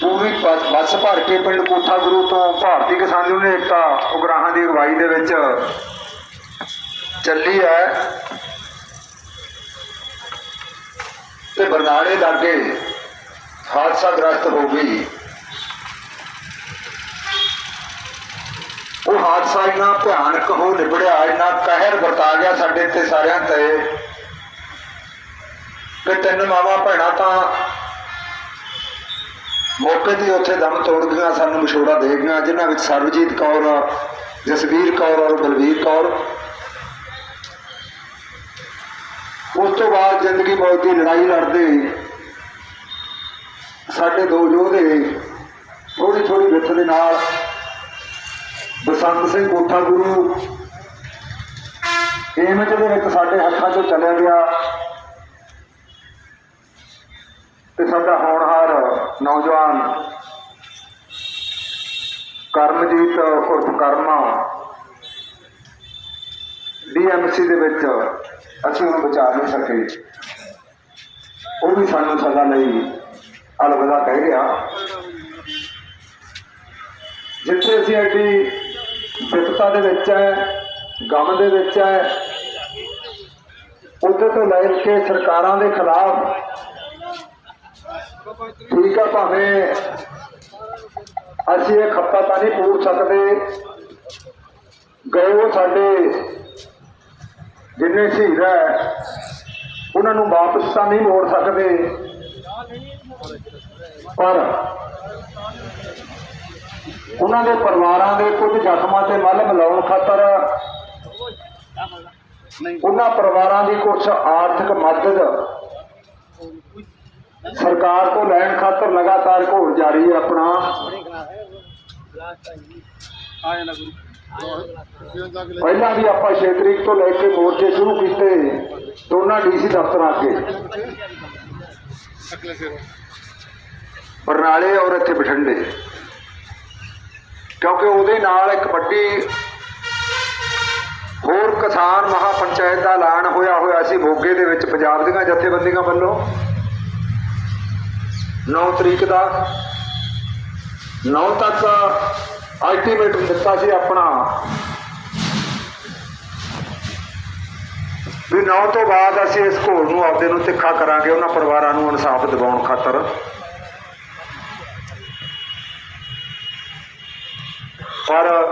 ਪੂਰੀ ਬੱਸ ਬੱਸ ਭਰ ਕੇ ਪਿੰਡ ਕੋਠਾ ਗੁਰੂ ਤੋਂ ਭਾਰਤੀ ਕਿਸਾਨ ਯੂਨੀਅਨ ਏਕਤਾ ਉਗਰਾਹਾਂ ਦੀ ਅਗਵਾਈ ਦੇ ਵਿੱਚ ਚੱਲੀ ਹੈ। ਤੇ ਬਰਨਾਲੇ ਲਾਗੇ ਹਾਦਸਾ ਗ੍ਰਸਤ ਹੋ ਗਈ। ਉਹ ਹਾਦਸਾ ਇੰਨਾ ਭਿਆਨਕ ਹੋ ਨਿਬੜਿਆ, ਇੰਨਾ ਕਹਿਰ ਵਰਤਾ ਗਿਆ ਸਾਡੇ ਤੇ ਸਾਰਿਆਂ ਤੇ ਕਿ ਤਿੰਨ ਮਾਵਾਂ ਭੈਣਾਂ ਤਾਂ ਮੌਕੇ ਤੇ ਉੱਥੇ ਦਮ ਤੋੜ ਗਈਆਂ, ਸਾਨੂੰ ਵਿਛੋੜਾ ਦੇ ਗਈਆਂ, ਜਿਨ੍ਹਾਂ ਵਿੱਚ ਸਰਬਜੀਤ ਕੌਰ, ਜਸਵੀਰ ਕੌਰ ਔਰ ਬਲਵੀਰ ਕੌਰ। ਉਸ ਤੋਂ ਬਾਅਦ ਜ਼ਿੰਦਗੀ ਮੌਤ ਦੀ ਲੜਾਈ ਲੜਦੇ ਸਾਡੇ ਦੋ ਯੋਧੇ ਥੋੜੀ ਥੋੜੀ ਵਿੱਥ ਦੇ ਨਾਲ ਬਸੰਤ ਸਿੰਘ ਕੋਠਾ ਗੁਰੂ ਏਮਜ ਦੇ ਵਿੱਚ ਸਾਡੇ ਹੱਥਾਂ 'ਚੋਂ ਚਲਿਆ ਗਿਆ। ਤੇ ਸਾਡਾ ਹੋਣਹਾਰ ਨੌਜਵਾਨ ਕਰਮਜੀਤ ਉਰਫ ਕਰਮਾ ਡੀਐਮਸੀ ਦੇ ਵਿੱਚ ਅਸੀਂ ਉਹਨੂੰ ਬਚਾ ਨਹੀਂ ਸਕੇ। ਉਹ ਵੀ ਸਾਨੂੰ ਸਦਾ ਲਈ ਅਲਵਿਦਾ ਕਹਿ ਗਿਆ ਜਿੱਥੇ ਅਸੀਂ ਐਡੀ ਵਿਪਤਾ ਦੇ ਵਿੱਚ ਹੈ, ਗਮ ਦੇ ਵਿੱਚ ਹੈ, ਉੱਥੇ ਤੋਂ ਲੈ ਕੇ ਸਰਕਾਰਾਂ ਦੇ ਖਿਲਾਫ ਠੀਕ ਆ ਭਾਵੇਂ ਅਸੀਂ ਇਹ ਖੱਤਾ ਤਾਂ ਨਹੀਂ ਪੂਰ ਸਕਦੇ। ਗਏ ਉਹ ਸਾਡੇ ਜਿੰਨੇ ਸ਼ਹੀਦ ਹੈ ਉਹਨਾਂ ਨੂੰ ਵਾਪਸ ਤਾਂ ਨਹੀਂ ਮੋੜ ਸਕਦੇ। ਪਰ ਉਹਨਾਂ ਦੇ ਪਰਿਵਾਰਾਂ ਦੇ ਕੁਝ ਜ਼ਖਮਾਂ ਤੇ ਮੱਲ ਮਿਲਾਉਣ ਖਾਤਰ ਉਹਨਾਂ ਪਰਿਵਾਰਾਂ ਦੀ ਕੁਝ ਆਰਥਿਕ ਮਦਦ ਸਰਕਾਰ ਤੋਂ ਲੈਣ ਖਾਤਰ ਲਗਾਤਾਰ ਘੋਲ ਜਾਰੀ ਹੈ ਆਪਣਾ। ਪਹਿਲਾਂ ਵੀ ਆਪਾਂ 6 ਤਰੀਕ ਤੋਂ ਲੈ ਕੇ ਮੋਰਚੇ ਸ਼ੁਰੂ ਕੀਤੇ, ਦੋਨਾਂ ਡੀਸੀ ਦਫ਼ਤਰਾਂ ਅੱਗੇ। ਬਰਨਾਲੇ ਔਰ ਇੱਥੇ ਬਠਿੰਡੇ। ਕਿਉਂਕਿ ਉਹਦੇ ਨਾਲ ਇੱਕ ਵੱਡੀ ਹੋਰ ਕਿਸਾਨ ਮਹਾ ਪੰਚਾਇਤ ਦਾ ਐਲਾਨ ਹੋਇਆ ਹੋਇਆ ਸੀ, ਮੋਗੇ ਦੇ ਵਿੱਚ ਪੰਜਾਬ ਦੀਆਂ ਜਥੇਬੰਦੀਆਂ ਵੱਲੋਂ। 9 ਤਰੀਕ ਦਾ। 9 ਤੱਕ ਅਲਟੀਮੇਟਮ ਦਿੱਤਾ ਸੀ ਆਪਣਾ। ਵੀ 9 ਤੋਂ ਬਾਅਦ ਅਸੀਂ ਇਸ ਘੋਲ ਨੂੰ ਆਪਦੇ ਨੂੰ ਤਿੱਖਾ ਕਰਾਂਗੇ, ਉਹਨਾਂ ਪਰਿਵਾਰਾਂ ਨੂੰ ਇਨਸਾਫ ਦਿਵਾਉਣ ਖਾਤਰ। ਪਰ